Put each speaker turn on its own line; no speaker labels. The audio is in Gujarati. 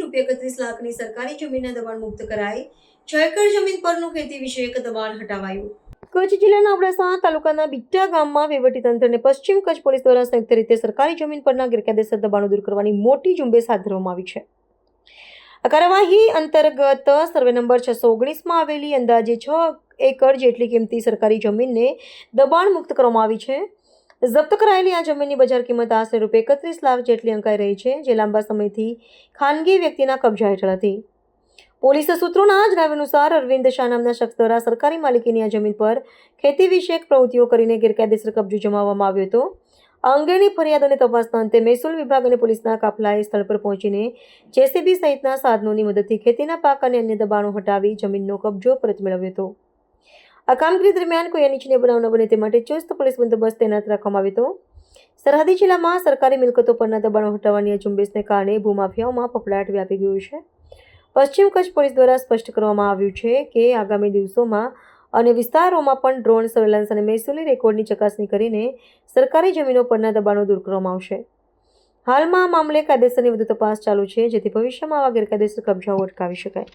રૂપિયા એકત્રીસ લાખની સરકારી જમીનના દબાણ મુક્ત કરાઈ છ એકર જમીન પરનું ખેતી વિષયક દબાણ હટાવાયું. કચ્છ જિલ્લાના અબડાસા તાલુકાના બિટ્ટા ગામમાં વહીવટીતંત્ર અને પશ્ચિમ કચ્છ પોલીસ દ્વારા સંયુક્ત રીતે સરકારી જમીન પરના ગેરકાયદેસર દબાણો દૂર કરવાની મોટી ઝુંબેશ હાથ ધરવામાં આવી છે. આ કાર્યવાહી અંતર્ગત સર્વે નંબર છસો ઓગણીસમાં આવેલી અંદાજે છ એકર જેટલી કિંમતી સરકારી જમીનને દબાણ મુક્ત કરવામાં આવી છે. જપ્ત કરાયેલી આ જમીનની બજાર કિંમત આશરે રૂપે એકત્રીસ લાખ જેટલી અંકાઈ રહી છે, જે લાંબા સમયથી ખાનગી વ્યક્તિના કબજા હેઠળ હતી. પોલીસ સૂત્રોના જણાવ્યા અનુસાર અરવિંદ શાહ નામના શખ્સ દ્વારા સરકારી માલિકીની આ જમીન પર ખેતી વિષયક પ્રવૃત્તિઓ કરીને ગેરકાયદેસર કબજો જમાવવામાં આવ્યો હતો. આ અંગેની ફરિયાદ અને તપાસના અંતે મહેસૂલ વિભાગ અને પોલીસના કાફલાએ સ્થળ પર પહોંચીને જેસીબી સહિતના સાધનોની મદદથી ખેતીના પાક અને અન્ય દબાણો હટાવી જમીનનો કબજો પરત મેળવ્યો હતો. આ કામગીરી દરમિયાન કોઈ અનિચ્છનીય બનાવ ન બને તે માટે ચુસ્ત પોલીસ બંદોબસ્ત તૈનાત રાખવામાં આવ્યો હતો. સરહદી જિલ્લામાં સરકારી મિલકતો પરના દબાણો હટાવવાની આ ઝુંબેશને કારણે ભૂમાફિયાઓમાં ફફડાટ વ્યાપી ગયું છે. પશ્ચિમ કચ્છ પોલીસ દ્વારા સ્પષ્ટ કરવામાં આવ્યું છે કે આગામી દિવસોમાં અને વિસ્તારોમાં પણ ડ્રોન સર્વેલન્સ અને મહેસૂલી રેકોર્ડની ચકાસણી કરીને સરકારી જમીનો પરના દબાણો દૂર કરવામાં આવશે. હાલમાં આ મામલે કાયદેસરની વધુ તપાસ ચાલુ છે જેથી ભવિષ્યમાં આવા ગેરકાયદેસર કબજાઓ અટકાવી શકાય.